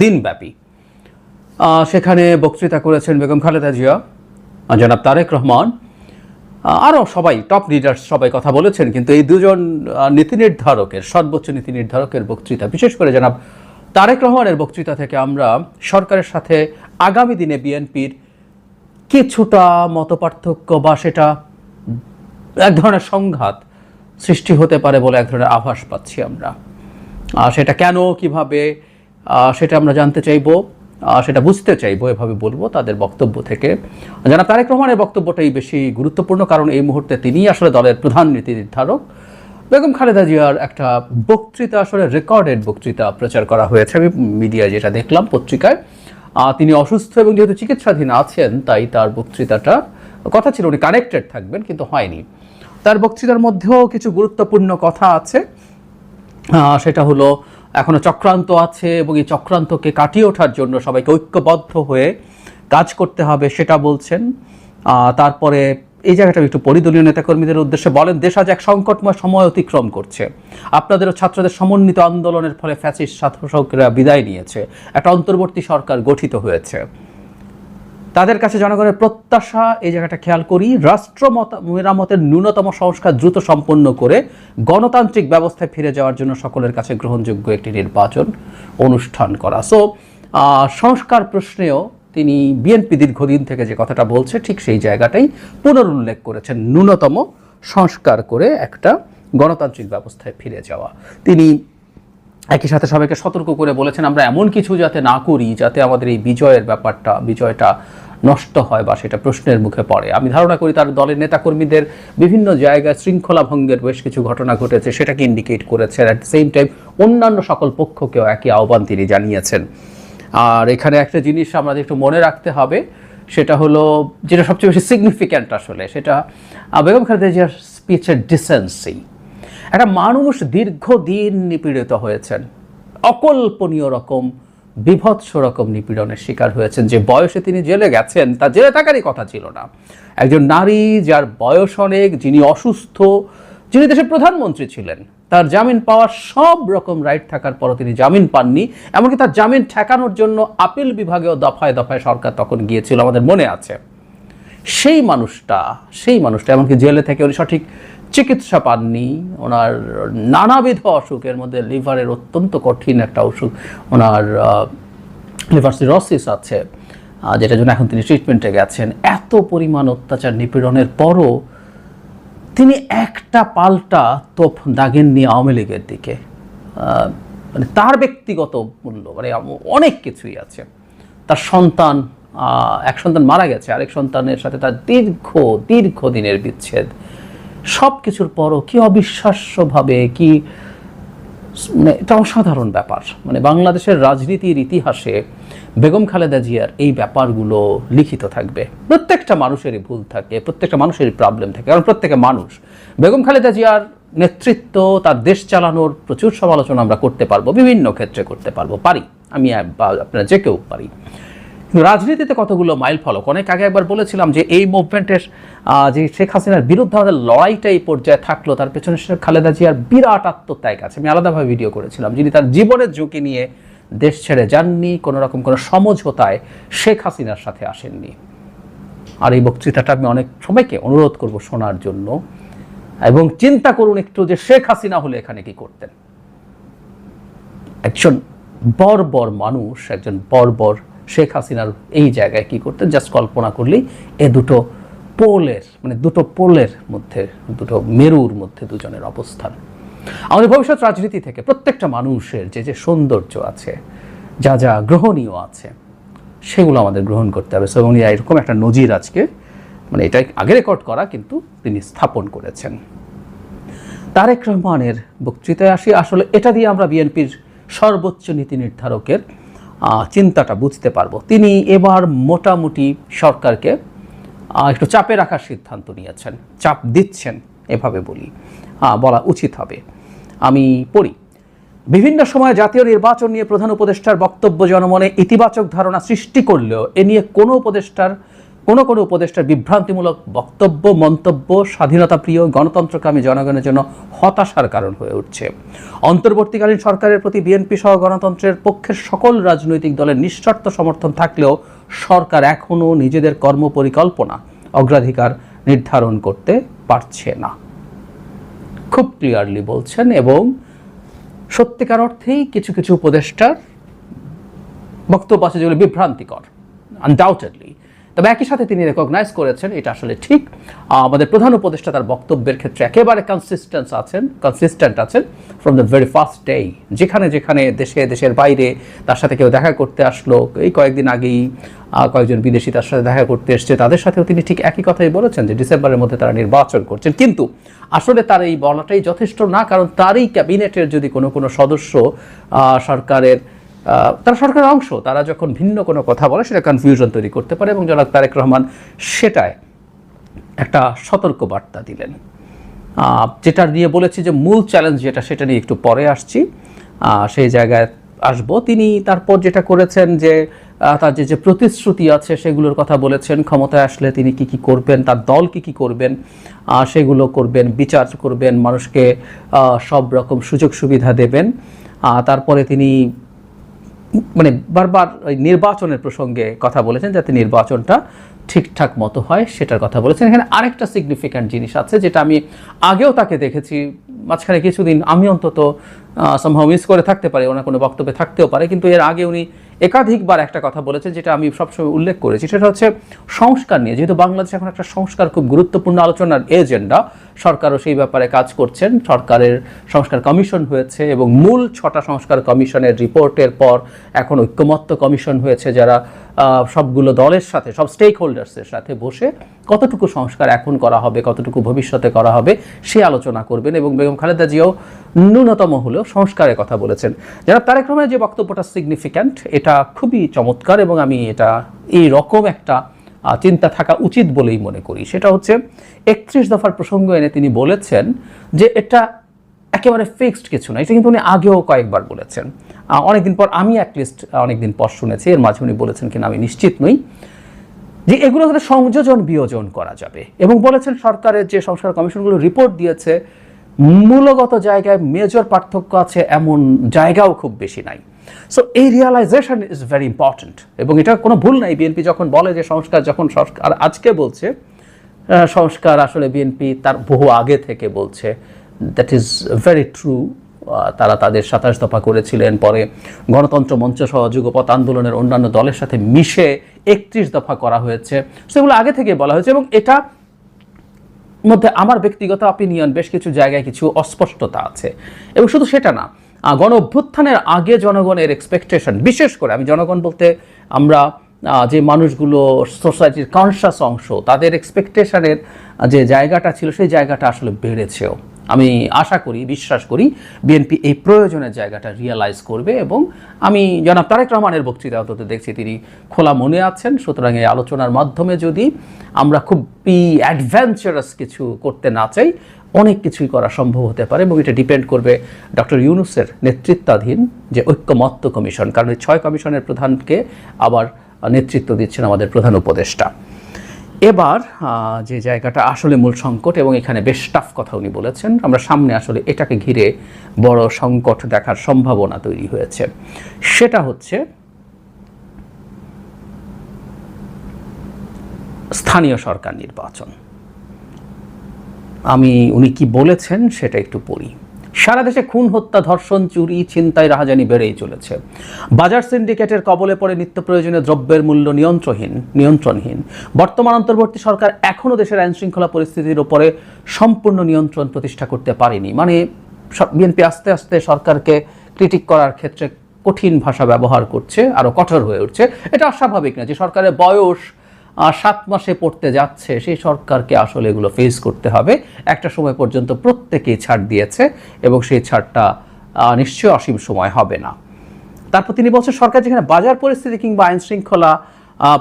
দিনব্যাপী। সেখানে বক্তৃতা করেছেন বেগম খালেদা জিয়া জনাব তারেক রহমান। আরও সবাই টপ লিডার্স সবাই কথা বলেছেন, কিন্তু এই দুজন নীতি নির্ধারকের, সর্বোচ্চ নীতি নির্ধারকের বক্তৃতা, বিশেষ করে জনাব তারেক রহমানের বক্তৃতা থেকে আমরা সরকারের সাথে আগামী দিনে বিএনপির কিছুটা মতপার্থক্য বা সেটা এক ধরনের সংঘাত সৃষ্টি হতে পারে বলে এক ধরনের আভাস পাচ্ছি আমরা। সেটা কেন, কীভাবে সেটা আমরা জানতে চাইব সেটা বুঝতে চাইব, এভাবে বলব তাদের বক্তব্য থেকে। জানা তারেক রহমানের বক্তব্যটাই বেশি গুরুত্বপূর্ণ, কারণ এই মুহূর্তে তিনিই আসলে দলের প্রধান নীতি নির্ধারক। বেগম খালেদা জিয়ার একটা বক্তৃতা, আসলে রেকর্ডেড বক্তৃতা প্রচার করা হয়েছে। আমি মিডিয়ায় যেটা দেখলাম পত্রিকায় তিনি অসুস্থ এবং যেহেতু চিকিৎসাধীন আছেন, তাই তার বক্তৃতাটা, কথা ছিল উনি কানেক্টেড থাকবেন, কিন্তু হয়নি। তার বক্তৃতার মধ্যেও কিছু গুরুত্বপূর্ণ কথা আছে। সেটা হলো এখনও চক্রান্ত আছে এবং এই চক্রান্তকে কাটিয়ে ওঠার জন্য সবাইকে ঐক্যবদ্ধ হয়ে কাজ করতে হবে সেটা বলছেন। তারপরে এই জায়গাটা একটু পরিদলীয় নেতাকর্মীদের উদ্দেশ্যে বলেন, দেশ আজ এক সংকটময় সময় অতিক্রম করছে। আপনাদেরও ছাত্রদের সমন্বিত আন্দোলনের ফলে ফ্যাসিস্ট শাসকরা বিদায় নিয়েছে। একটা অন্তর্বর্তী সরকার গঠিত হয়েছে। তাদের কাছে জনগণের প্রত্যাশা, এই জায়গাটা খেয়াল করি, রাষ্ট্র মেরামতের ন্যূনতম সংস্কার দ্রুত সম্পন্ন করে গণতান্ত্রিক ব্যবস্থায় ফিরে যাওয়ার জন্য সকলের কাছে গ্রহণযোগ্য একটি নির্বাচন অনুষ্ঠান করা। সো সংস্কার প্রশ্নেও তিনি বিএনপি দীর্ঘদিন থেকে যে কথাটা বলছে, ঠিক সেই জায়গাটাই পুনরুল্লেখ করেছেন। ন্যূনতম সংস্কার করে একটা গণতান্ত্রিক ব্যবস্থায় ফিরে যাওয়া। তিনি একই সাথে সবাইকে সতর্ক করে বলেছেন, আমরা এমন কিছু যাতে না করি যাতে আমাদের এই বিজয়ের ব্যাপারটা, বিজয়টা নষ্ট হয় বা সেটা প্রশ্নের মুখে পড়ে। আমি ধারণা করি তার দলের নেতাকর্মীদের বিভিন্ন জায়গায় শৃঙ্খলা ভঙ্গের বেশ কিছু ঘটনা ঘটেছে, সেটাকে ইন্ডিকেট করেছেন। অ্যাট সেম টাইম অন্যান্য সকল পক্ষকেও একই আহ্বান তিনি জানিয়েছেন। আর এখানে একটা জিনিস আমাদের একটু মনে রাখতে হবে, সেটা হলো, যেটা সবচেয়ে বেশি সিগনিফিক্যান্ট আসলে, সেটা বেগম খালেদা জিয়ার স্পিচের ডিসেন্সি একটা মানুষ দীর্ঘদিন নিপীড়িত হয়েছেন। অকল্পনীয় রকম, বিভৎস রকম নিপীড়নের শিকার হয়েছেন। যে বয়সে তিনি জেলে গেছেন, তা জেলে থাকারই কথা ছিল না। একজন নারী যার বয়স অনেক, যিনি অসুস্থ, যিনি দেশের প্রধানমন্ত্রী ছিলেন, তার জামিন পাওয়ার সব রকম রাইট থাকার পরও তিনি জামিন পাননি। এমনকি তার জামিন ঠেকানোর জন্য আপিল বিভাগেও দফায় দফায় সরকার তখন গিয়েছিল, আমাদের মনে আছে। সেই মানুষটা সেই মানুষটা, এমনকি জেলে থেকে উনি সঠিক চিকিৎসা পাননি, ওনার নানাবিধ অসুখের মধ্যে লিভারের অত্যন্ত কঠিন একটা অসুখ, ওনার লিভার সিরোসিস আছে যেটার জন্য এখন তিনি ট্রিটমেন্টে গেছেন। এত পরিমাণ অত্যাচার নিপীড়নের পরও তিনি একটা পাল্টা তোপ দাগেননি আওয়ামী লীগের দিকে। মানে তার ব্যক্তিগত মূল্য মানে অনেক কিছুই আছে। তার সন্তান এক সন্তান মারা গেছে, আরেক সন্তানের সাথে তার দীর্ঘ দীর্ঘ দিনের বিচ্ছেদ। সব কিছুর পরও কি অবিশ্বাস্যভাবে, কি মানে এটা অসাধারণ ব্যাপার। মানে বাংলাদেশের রাজনীতির ইতিহাসে বেগম খালেদা জিয়ার এই ব্যাপারগুলো লিখিত থাকবে। প্রত্যেকটা মানুষেরই ভুল থাকে, প্রত্যেকটা মানুষেরই প্রবলেম থাকে, কারণ প্রত্যেকে মানুষ, বেগম খালেদা জিয়ার নেতৃত্ব, তার দেশ চালানোর প্রচুর সমালোচনা আমরা করতে পারব, বিভিন্ন ক্ষেত্রে করতে পারব, পারি। আমি আপনারা যে কেউ পারি। রাজনীতিতে কতগুলো মাইল ফলক? অনেক আগে একবার বলেছিলাম যে এই মুভমেন্টের যে শেখ হাসিনার বিরুদ্ধে আমাদের লড়াইটা এই পর্যায়ে থাকল, তার পেছনে খালেদা জিয়ার বিরাট আত্মত্যাগ আছে। আমি আলাদাভাবে ভিডিও করেছিলাম। যিনি তার জীবনের ঝুঁকি নিয়ে দেশ ছেড়ে যাননি, কোনো রকম কোনো সমঝোতায় শেখ হাসিনার সাথে আসেননি। আর এই বক্তৃতাটা আমি অনেক সবাইকে অনুরোধ করব শোনার জন্য। এবং চিন্তা করুন একটু যে শেখ হাসিনা হলে এখানে কি করতেন। একজন বর্বর মানুষ, একজন বর্বর শেখ হাসিনার এই জায়গায় কি করতেন? জাস্ট কল্পনা করলেই এ দুটো পোলের মানে দুটো পোলের মধ্যে, দুটো মেরুর মধ্যে দুজনের অবস্থান। আমাদের ভবিষ্যৎ রাজনীতি থেকে প্রত্যেকটা মানুষের যে যে সৌন্দর্য আছে, যা যা গ্রহণীয় আছে, সেগুলো আমাদের গ্রহণ করতে হবে। সোমনিয়া এরকম একটা নজির আজকে মানে এটা আগে রেকর্ড করা, কিন্তু তিনি স্থাপন করেছেন। তারেক রহমানের বক্তৃতায় আসি। আসলে এটা দিয়ে আমরা বিএনপির সর্বোচ্চ নীতি নির্ধারকের চিন্তাটা বুঝতে পারব। তিনি এবার মোটামুটি সরকারকে একটু চাপে রাখার সিদ্ধান্ত নিয়েছেন, চাপ দিচ্ছেন, এভাবে বলি বলা উচিত হবে। আমি পড়ি। বিভিন্ন সময় জাতীয় নির্বাচন নিয়ে প্রধান উপদেষ্টার বক্তব্য জনমনে ইতিবাচক ধারণা সৃষ্টি করলেও এ নিয়ে কোনো উপদেষ্টার কোনো কোনো উপদেষ্টার বিভ্রান্তিমূলক বক্তব্য, মন্তব্য স্বাধীনতাপ্রিয়, গণতন্ত্রকামী জনগণের জন্য হতাশার কারণ হয়ে উঠছে। অন্তর্বর্তীকালীন সরকারের প্রতি বিএনপি সহ গণতন্ত্রের পক্ষের সকল রাজনৈতিক দলের নিঃশর্ত সমর্থন থাকলেও সরকার এখনও নিজেদের কর্মপরিকল্পনা, অগ্রাধিকার নির্ধারণ করতে পারছে না। খুব ক্লিয়ারলি বলছেন এবং সত্যিকার অর্থেই কিছু কিছু উপদেষ্টার বক্তব্য আছে যেগুলো বিভ্রান্তিকর আনডাউটেডলি তবে একই সাথে তিনি রেকগনাইজ করেছেন, এটা আসলে ঠিক আমাদের প্রধান উপদেষ্টা তার বক্তব্যের ক্ষেত্রে একেবারে কনসিস্টেন্স আছেন কনসিস্টেন্ট আছেন from the very first day যেখানে যেখানে দেশে, দেশের বাইরে তার সাথে কেউ দেখা করতে আসলো, এই কয়েকদিন আগেই কয়েকজন বিদেশি তার সাথে দেখা করতে এসছে, তাদের সাথেও তিনি ঠিক একই কথাই বলেছেন যে ডিসেম্বরের মধ্যে তারা নির্বাচন করছেন। কিন্তু আসলে তার এই বলাটাই যথেষ্ট না, কারণ তারই ক্যাবিনেটের যদি কোনো কোনো সদস্য সরকারের তারা সরকারের অংশ, তারা যখন ভিন্ন কোনো কথা বলে, সেটা কনফিউশন তৈরি করতে পারে এবং জনাব তারেক রহমান সেটায় একটা সতর্ক বার্তা দিলেন যেটা নিয়ে বলেছি যে মূল চ্যালেঞ্জ যেটা, সেটা নিয়ে একটু পরে আসছি। সেই জায়গায় আসব। তিনি তারপর যেটা করেছেন যে তার যে যে প্রতিশ্রুতি আছে, সেগুলোর কথা বলেছেন। ক্ষমতায় আসলে তিনি কি কি করবেন, তার দল কি কি করবেন সেগুলো করবেন, বিচার করবেন, মানুষকে সব রকম সুযোগ সুবিধা দেবেন তারপরে তিনি মানে বারবার ওই নির্বাচনের প্রসঙ্গে কথা বলেছেন যাতে নির্বাচনটা ঠিকঠাক মতো হয়, সেটার কথা বলেছেন। এখানে আরেকটা সিগনিফিক্যান্ট জিনিস আছে, যেটা আমি আগেও তাকে দেখেছি মাঝখানে কিছুদিন আমি অন্তত সম্ভব মিস করে থাকতে পারি, ওনার কোনো বক্তব্যে থাকতেও পারে। কিন্তু এর আগে উনি একাধিকবার একটা কথা বলেছেন, যেটা আমি সবসময় উল্লেখ করেছি। সেটা হচ্ছে সংস্কার নিয়ে। যেহেতু বাংলাদেশ এখন একটা সংস্কার খুব গুরুত্বপূর্ণ আলোচনার এজেন্ডা, সরকারও সেই ব্যাপারে কাজ করছেন। সরকারের সংস্কার কমিশন হয়েছে এবং মূল ছটা সংস্কার কমিশনের রিপোর্টের পর এখন ঐক্যমত্য কমিশন হয়েছে, যারা সবগুলো দলের সাথে, সব স্টেক হোল্ডার্সের সাথে বসে কতটুকু সংস্কার এখন করা হবে, কতটুকু ভবিষ্যতে করা হবে, সে আলোচনা করবেন এবং বেগম খালেদা জিয়াও ন্যূনতম হলেও সংস্কারের কথা বলেছেন। যারা তারেক রহমানের যে বক্তব্যটা সিগনিফিক্যান্ট এটা খুবই চমৎকার এবং আমি এটা এই রকম একটা চিন্তা থাকা উচিত বলেই মনে করি। সেটা হচ্ছে, একত্রিশ দফার প্রসঙ্গ এনে তিনি বলেছেন যে এটা একেবারে ফিক্সড কিছু না, এটা কিন্তু উনি আগেও কয়েকবার বলেছেন। অনেকদিন পর আমি অ্যাটলিস্ট অনেকদিন পর শুনেছি, এর মাঝে উনি বলেছেন কিনা আমি নিশ্চিত নই। যে এগুলো সংযোজন বিয়োজন করা যাবে। এবং বলেছেন সরকারের যে সংস্কার কমিশনগুলো রিপোর্ট দিয়েছে, মূলগত জায়গায় মেজর পার্থক্য আছে, এমন জায়গাও খুব বেশি নাই। সো এই রিয়ালাইজেশন ইজ ভেরি ইম্পর্ট্যান্ট এবং এটা কোনো ভুল নাই। বিএনপি যখন বলে যে সংস্কার, যখন সংস্কার আর আজকে বলছে সংস্কার আসলে বিএনপি তার বহু আগে থেকে বলছে। দ্যাট ইজ ভেরি ট্রু তারা তাদের সাতাশ দফা করেছিলেন। পরে গণতন্ত্র মঞ্চ সহ যুগপথ আন্দোলনের অন্যান্য দলের সাথে মিশে একত্রিশ দফা করা হয়েছে। সেগুলো আগে থেকে বলা হয়েছে এবং এটা মধ্যে আমার ব্যক্তিগত অপিনিয়ন বেশ কিছু জায়গায় কিছু অস্পষ্টতা আছে। এবং শুধু সেটা না গণ অভ্যুত্থানের আগে জনগণের এক্সপেকটেশন বিশেষ করে আমি জনগণ বলতে আমরা যে মানুষগুলো সোসাইটির কনসাস অংশ, তাদের এক্সপেকটেশনের যে জায়গাটা ছিল, সেই জায়গাটা আসলে বেড়েছেও। আমি আশা করি, বিশ্বাস করি, বিএনপি এই প্রয়োজনের জায়গাটা রিয়েলাইজ করবে এবং আমি জনাব তারেক রহমানের বক্তৃতা অন্তত দেখছি, তিনি খোলা মনে আছেন। সুতরাং এই আলোচনার মাধ্যমে যদি আমরা খুব অ্যাডভেঞ্চারাস কিছু করতে না চাই, অনেক কিছুই করা সম্ভব হতে পারে এবং এটা ডিপেন্ড করবে ডক্টর ইউনুসের নেতৃত্বাধীন যে ঐক্যমত্য কমিশন, কারণ এই ছয় কমিশনের প্রধানকে আবার নেতৃত্ব দিচ্ছেন আমাদের প্রধান উপদেষ্টা। এবার যে জায়গাটা আসলে মূল সংকট এবং এখানে বেশ টাফ কথা উনি বলেছেন, আমরা সামনে আসলে এটাকে ঘিরে বড় সংকট দেখার সম্ভাবনা তৈরি হয়েছে। সেটা হচ্ছে স্থানীয় সরকার নির্বাচন। আমি, উনি কি বলেছেন সেটা একটু পড়ি। সারা দেশে খুন, হত্যা, ধর্ষণ, চুরি, ছিনতাই রাহাজানি বেড়েই চলেছে। বাজার সিন্ডিকেটের কবলে পড়ে নিত্য প্রয়োজনীয় দ্রব্যের মূল্য নিয়ন্ত্রণহীন নিয়ন্ত্রণহীন। বর্তমান অন্তর্বর্তী সরকার এখনও দেশের আইন শৃঙ্খলা পরিস্থিতির উপরে সম্পূর্ণ নিয়ন্ত্রণ প্রতিষ্ঠা করতে পারেনি। মানে বিএনপি আস্তে আস্তে সরকারকে ক্রিটিক করার ক্ষেত্রে কঠিন ভাষা ব্যবহার করছে, আরও কঠোর হয়ে উঠছে। এটা অস্বাভাবিক না যে সরকারের বয়স সাত মাসে পড়তে যাচ্ছে সেই সরকারকে আসলে এগুলো ফেস করতে হবে। একটা সময় পর্যন্ত প্রত্যেকেই ছাড় দিয়েছে এবং সেই ছাড়টা আহ, নিশ্চয়ই অসীম সময় হবে না। তারপর তিনি বলছেন সরকার যেখানে বাজার পরিস্থিতি কিংবা আইন শৃঙ্খলা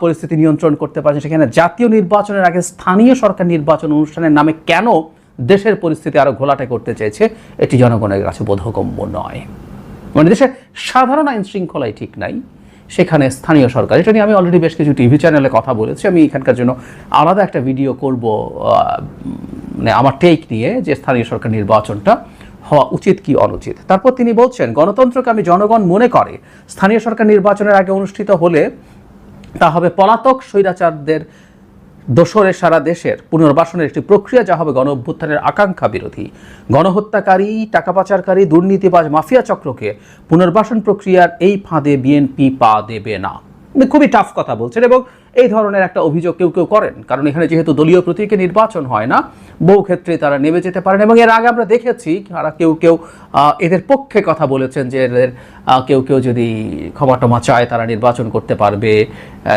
পরিস্থিতি নিয়ন্ত্রণ করতে পারছে সেখানে জাতীয় নির্বাচনের আগে স্থানীয় সরকার নির্বাচন অনুষ্ঠানের নামে কেন দেশের পরিস্থিতি আরও ঘোলাটে করতে চেয়েছে এটি জনগণের কাছে বোধগম্য নয়। মানে দেশে সাধারণ আইন শৃঙ্খলাই ঠিক নাই। সেখানে স্থানীয় সরকার। এটা নিয়ে আমি অলরেডি বেশ কিছু টিভি চ্যানেলে কথা বলেছি। আমি এখানকার জন্য আলাদা একটা ভিডিও করব মানে আমার টেক নিয়ে যে স্থানীয় সরকার নির্বাচনটা হওয়া উচিত কি অনুচিত। তারপর তিনি বলছেন, গণতন্ত্রকে আমি জনগণ মনে করে। স্থানীয় সরকার নির্বাচনের আগে অনুষ্ঠিত হলে তা হবে পলাতক স্বৈরাচারদের দোসরে সারা দেশের পুনর্বাসনের একটি প্রক্রিয়া যা হবে গণ অভ্যুত্থানের আকাঙ্ক্ষা বিরোধী। গণহত্যাকারী, টাকা পাচারকারী, দুর্নীতিবাজ মাফিয়া চক্রকে পুনর্বাসন প্রক্রিয়ার এই ফাঁদে বিএনপি পা দেবে না। খুবই টাফ কথা বলছেন এবং এই ধরনের একটা অভিযোগ কেউ কেউ করেন। কারণ এখানে যেহেতু দলীয় প্রতীকে নির্বাচন হয় না, বহু ক্ষেত্রে তারা নেমে যেতে পারেন এবং এর আগে আমরা দেখেছি তারা কেউ কেউ এদের পক্ষে কথা বলেছেন যে এদের কেউ কেউ যদি ক্ষমা টমা চায় তারা নির্বাচন করতে পারবে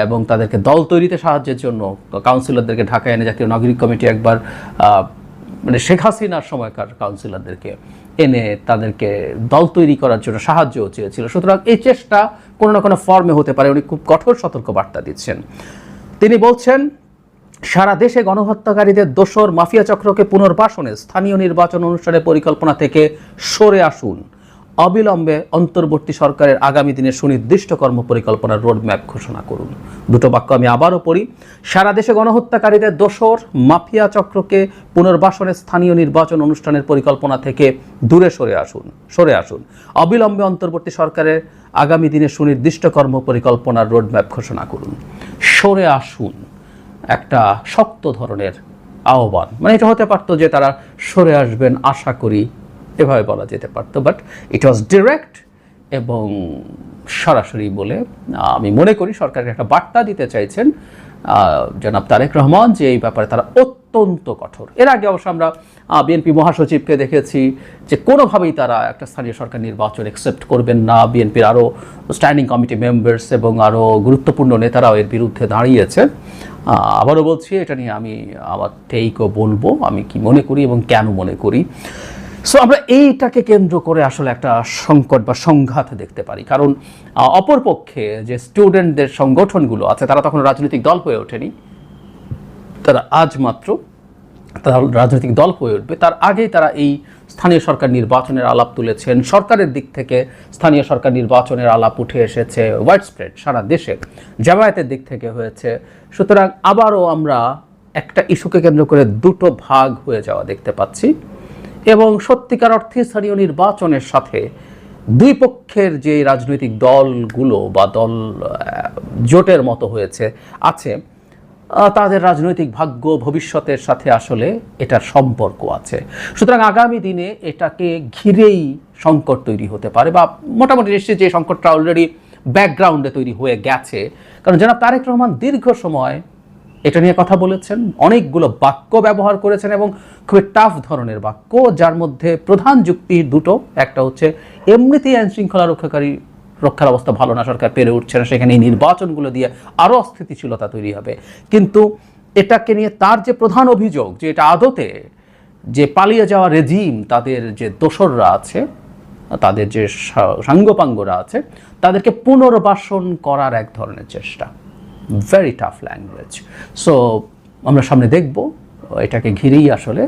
এবং তাদেরকে দল তৈরিতে সাহায্যের জন্য কাউন্সিলরদেরকে ঢাকায় এনে জাতীয় নাগরিক কমিটি একবার মানে শেখ হাসিনার সময়কার কাউন্সিলরদেরকে এনে তাদেরকে দল তৈরি করার জন্য সাহায্যও চেয়েছিল। সুতরাং এই চেষ্টা কোনো না কোনো ফর্মে হতে পারে, উনি খুব কঠোর সতর্ক বার্তা দিচ্ছেন। তিনি বলছেন, সারা দেশে গণহত্যাকারীদের দোসর মাফিয়া চক্রকে পুনর্বাসনে স্থানীয় নির্বাচন অনুষ্ঠানের পরিকল্পনা থেকে সরে আসুন। অবিলম্বে অন্তর্বর্তী সরকারের আগামী দিনের সুনির্দিষ্ট কর্মপরিকল্পনার রোডম্যাপ ঘোষণা করুন। দুটো বাক্য আমি আবারও পড়ি। সারা দেশে গণহত্যাকারীদের দোসর মাফিয়া চক্রকে পুনর্বাসনে স্থানীয় নির্বাচন অনুষ্ঠানের পরিকল্পনা থেকে দূরে সরে আসুন সরে আসুন। অবিলম্বে অন্তর্বর্তী সরকারের আগামী দিনের সুনির্দিষ্ট কর্মপরিকল্পনার রোডম্যাপ ঘোষণা করুন। সরে আসুন, একটা শক্ত ধরনের আহ্বান। মানে এটা হতে পারতো যে তারা সরে আসবেন, আশা করি এভাবে বলা যেতে পারতো বাট ইট ওয়াজ ডিরেক্ট এবং সরাসরি বলে আমি মনে করি সরকারকে একটা বার্তা দিতে চাইছেন জনাব তারেক রহমান যে এই ব্যাপারে তারা অত্যন্ত কঠোর। এর আগে অবশ্য আমরা বিএনপি মহাসচিবকে দেখেছি যে কোনোভাবেই তারা একটা স্থানীয় সরকার নির্বাচন একসেপ্ট করবেন না। বিএনপির আরও স্ট্যান্ডিং কমিটি মেম্বার্স এবং আরও গুরুত্বপূর্ণ নেতারাও এর বিরুদ্ধে দাঁড়িয়েছে। আবারও বলছি, এটা নিয়ে আমি আমার টেকও বলব, আমি কি মনে করি এবং কেন মনে করি। সো আমরা এইটাকে কেন্দ্র করে আসলে একটা সংকট বা সংঘাত দেখতে পারি। কারণ অপরপক্ষে যে স্টুডেন্টদের সংগঠনগুলো আছে, তারা তখন রাজনৈতিক দল হয়ে ওঠেনি। তারা আজ মাত্র তারা রাজনৈতিক দল হয়ে উঠবে। তার আগেই তারা এই স্থানীয় সরকার নির্বাচনের আলাপ তুলেছেন। সরকারের দিক থেকে স্থানীয় সরকার নির্বাচনের আলাপ উঠে এসেছে ওয়াইড স্প্রেড সারা দেশে। জামায়াতের দিক থেকে হয়েছে। সুতরাং আবারও আমরা একটা ইস্যুকে কেন্দ্র করে দুটো ভাগ হয়ে যাওয়া দেখতে পাচ্ছি। এবং সত্যিকার অর্থে স্থানীয় নির্বাচনের সাথে দুই পক্ষের যে রাজনৈতিক দলগুলো বা দল জোটের মতো হয়েছে, আছে তাদের রাজনৈতিক ভাগ্য ভবিষ্যতের সাথে আসলে এটার সম্পর্ক আছে। সুতরাং আগামী দিনে এটাকে ঘিরেই সংকট তৈরি হতে পারে বা মোটামুটি নিশ্চিত যে সংকটটা অলরেডি ব্যাকগ্রাউন্ডে তৈরি হয়ে গেছে। কারণ জনাব তারেক রহমান দীর্ঘ সময় এটা নিয়ে কথা বলেছেন, অনেকগুলো বাক্য ব্যবহার করেছেন এবং খুবই টাফ ধরনের বাক্য, যার মধ্যে প্রধান যুক্তি দুটো। একটা হচ্ছে, এমনিতেই আইন শৃঙ্খলা রক্ষাকারী রক্ষার অবস্থা ভালো না, সরকার পেরে উঠছে না, সেখানে এই নির্বাচনগুলো দিয়ে আরও অস্থিতিশীলতা তৈরি হবে। কিন্তু এটাকে নিয়ে তার যে প্রধান অভিযোগ, যে এটা আদতে যে পালিয়ে যাওয়া রেজিম তাদের যে দোসররা আছে, তাদের যে সাঙ্গপাঙ্গরা আছে, তাদেরকে পুনর্বাসন করার এক ধরনের চেষ্টা। ভেরি টাফ ল্যাঙ্গুয়েজ সো আমরা সামনে দেখব, এটাকে ঘিরেই আসলে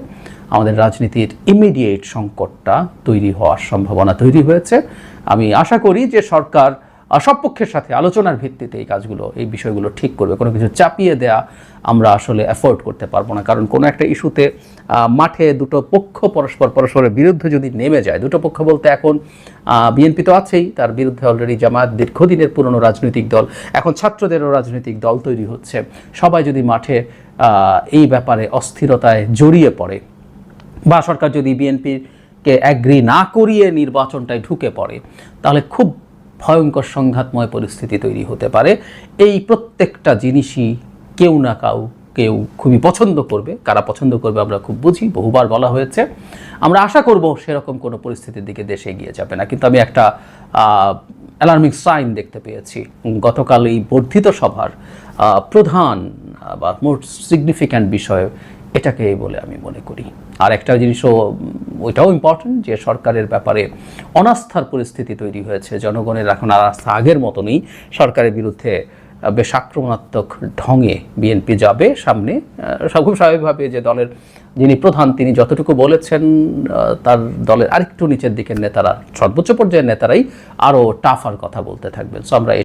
আমাদের রাজনীতির ইমিডিয়েট সংকটটা তৈরি হওয়ার সম্ভাবনা তৈরি হয়েছে। আমি আশা করি যে সরকার সব পক্ষের সাথে আলোচনার ভিত্তিতে এই কাজগুলো, এই বিষয়গুলো ঠিক করবে। কোনো কিছু চাপিয়ে দেয়া আমরা আসলে অ্যাফোর্ড করতে পারব না। কারণ কোনো একটা ইস্যুতে মাঠে দুটো পক্ষ পরস্পর পরস্পরের বিরুদ্ধে যদি নেমে যায়, দুটো পক্ষ বলতে এখন বিএনপি তো আছেই, তার বিরুদ্ধে অলরেডি জামায়াত দীর্ঘদিনের পুরনো রাজনৈতিক দল, এখন ছাত্রদেরও রাজনৈতিক দল তৈরি হচ্ছে। সবাই যদি মাঠে এই ব্যাপারে অস্থিরতায় জড়িয়ে পড়ে বা সরকার যদি বিএনপিকে অ্যাগ্রি না করিয়ে নির্বাচনটায় ঢুকে পড়ে, তাহলে খুব ভয়ঙ্কর সংঘাতময় পরিস্থিতি তৈরি হতে পারে। এই প্রত্যেকটা জিনিসই কেউ না কাউ, কেউ খুবই পছন্দ করবে। কারা পছন্দ করবে আমরা খুব বুঝি, বহুবার বলা হয়েছে। আমরা আশা করব সেরকম কোনো পরিস্থিতির দিকে দেশে এগিয়ে যাবে না। কিন্তু আমি একটা অ্যালার্মিং সাইন দেখতে পেয়েছি। গতকাল এই বর্ধিত সভার প্রধান বা মোস্ট সিগনিফিক্যান্ট বিষয় এটাকে বলে আমি মনে করি। আর একটা জিনিসও ওইটাও ইম্পর্টেন্ট যে সরকারের ব্যাপারে অনাস্থার পরিস্থিতি তৈরি হয়েছে। জনগণের এখন আর আস্থা আগের মতনই। সরকারের বিরুদ্ধে বেশ আক্রমণাত্মক ঢঙে বিএনপি যাবে সামনে। খুব স্বাভাবিকভাবে যে দলের যিনি প্রধান, তিনি যতটুকু বলেছেন তার দলের আরেকটু নিচের দিকের নেতারা, সর্বোচ্চ পর্যায়ের নেতারাই আরও টাফার কথা বলতে থাকবেন। সো আমরা